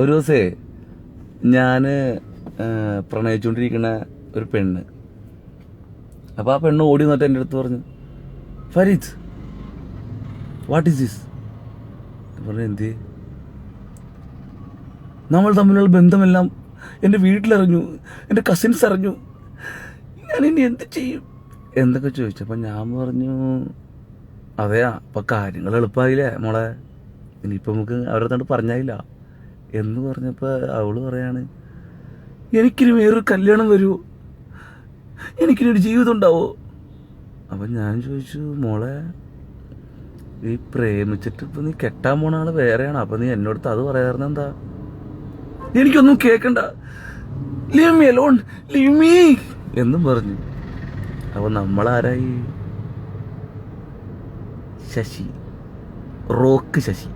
ഒരു ദിവസേ ഞാൻ പ്രണയിച്ചുകൊണ്ടിരിക്കുന്ന ഒരു പെണ്ണ്. അപ്പോൾ ആ പെണ്ണ് ഓടി വന്നിട്ട് എന്റെ അടുത്ത് പറഞ്ഞു ഫരീദ് വാട്ട് ഈസ് ദിസ് പറഞ്ഞു എന്ത്? നമ്മൾ തമ്മിലുള്ള ബന്ധമെല്ലാം എന്റെ വീട്ടിലറിഞ്ഞു എന്റെ കസിൻസ് അറിഞ്ഞു. ഞാൻ ഇനി എന്ത് ചെയ്യും? എന്തൊക്കെ ചോദിച്ചപ്പോൾ ഞാൻ പറഞ്ഞു അതെയാ അപ്പം കാര്യങ്ങൾ എളുപ്പമായില്ലേ മോളെ? ഇനിയിപ്പോൾ നമുക്ക് അവരുടെ തന്നെ പറഞ്ഞായില്ല എന്ന് പറഞ്ഞപ്പോൾ അവൾ പറയാണ് എനിക്കിനി വേറൊരു കല്യാണം വരുമോ എനിക്കിനി ഒരു ജീവിതം ഉണ്ടാവോ? അപ്പം ഞാൻ ചോദിച്ചു മോളെ ഈ പ്രേമിച്ചിട്ട് ഇപ്പം നീ കെട്ടാൻ പോണ ആൾ വേറെയാണ്. അപ്പം നീ എന്നോടത്ത് അത് പറയാറുണ്ട് എന്താ? എനിക്കൊന്നും കേൾക്കണ്ട leave me alone leave me എന്നും പറഞ്ഞു. അപ്പൊ നമ്മളാരായി? ശശി. റോക്ക് ശശി.